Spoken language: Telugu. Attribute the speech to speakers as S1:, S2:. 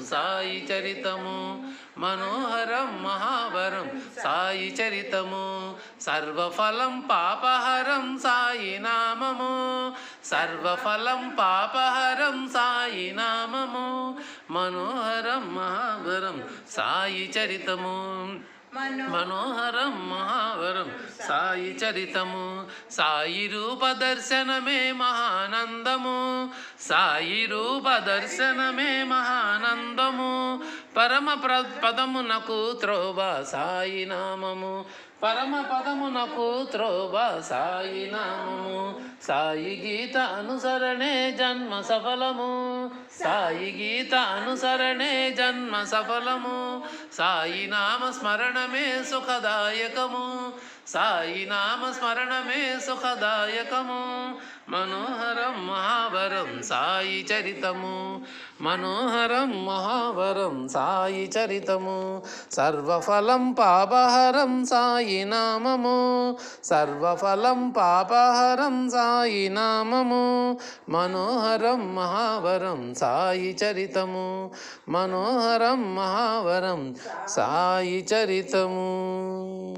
S1: సాయి చరితము మనోహరం మహావరం సాయి చరితము సర్వఫలం పాపహరం సాయి నామము సర్వఫలం పాపహరం సాయి నామము మనోహరం మహావరం సాయి చరితము. మనోహరం మహావరం. సాయి చరితము సాయి రూప దర్శనమే మహానందము. సాయి రూప దర్శనమే మహానందము పరమ ప్ర పదమునకు త్రోవ సాయి నామము. పరమ పదమునకు త్రోవ సాయి నామము. సాయి గీత అనుసరణే జన్మ సఫలము. సాయి గీత అనుసరణే జన్మ సఫలము. సాయి నామ స్మరణమే సుఖదాయకము. సాయి నామ స్మరణమే సుఖదాయకము. మనోహరం మనోహరం సాయి చరితము. మనోహరం మహావరం సాయి చరితము. సర్వఫలం పాపహరం సాయి నామము. సర్వఫలం పాపహరం సాయి నామము. మనోహరం మహావరం సాయి చరితము. మనోహరం మహావరం సాయి చరితము.